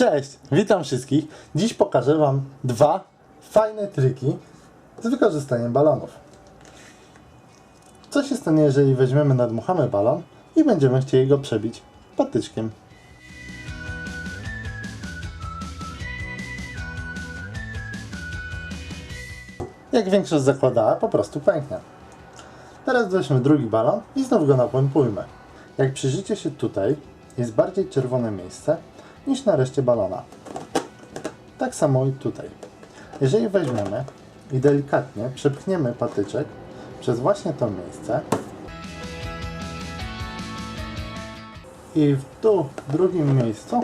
Cześć, witam wszystkich. Dziś pokażę Wam dwa fajne triki z wykorzystaniem balonów. Co się stanie, jeżeli weźmiemy, nadmuchamy balon i będziemy chcieli go przebić patyczkiem? Jak większość zakładała, po prostu pęknie. Teraz weźmy drugi balon i znów go napompujmy. Jak przyjrzycie się tutaj, jest bardziej czerwone miejsce niż na reszcie balona. Tak samo i tutaj. Jeżeli weźmiemy i delikatnie przepchniemy patyczek przez właśnie to miejsce i w tu drugim miejscu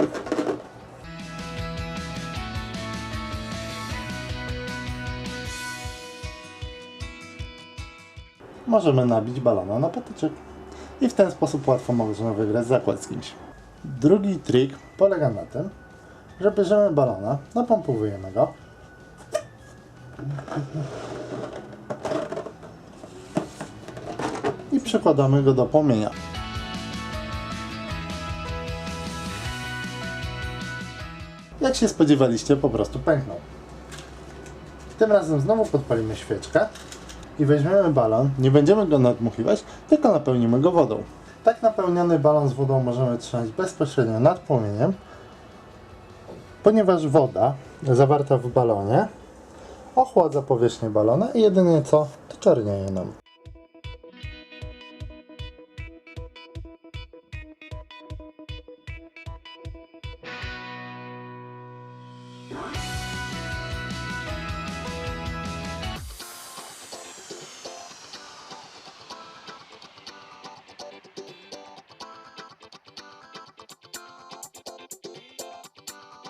możemy nabić balona na patyczek. I w ten sposób łatwo można wygrać zakład z kimś. Drugi trik polega na tym, że bierzemy balona, napompowujemy go i przykładamy go do płomienia. Jak się spodziewaliście, po prostu pęknął. Tym razem znowu podpalimy świeczkę i weźmiemy balon, nie będziemy go nadmuchiwać, tylko napełnimy go wodą. Tak napełniony balon z wodą możemy trzymać bezpośrednio nad płomieniem, ponieważ woda zawarta w balonie ochładza powierzchnię balona i jedynie co, to czarnieje nam.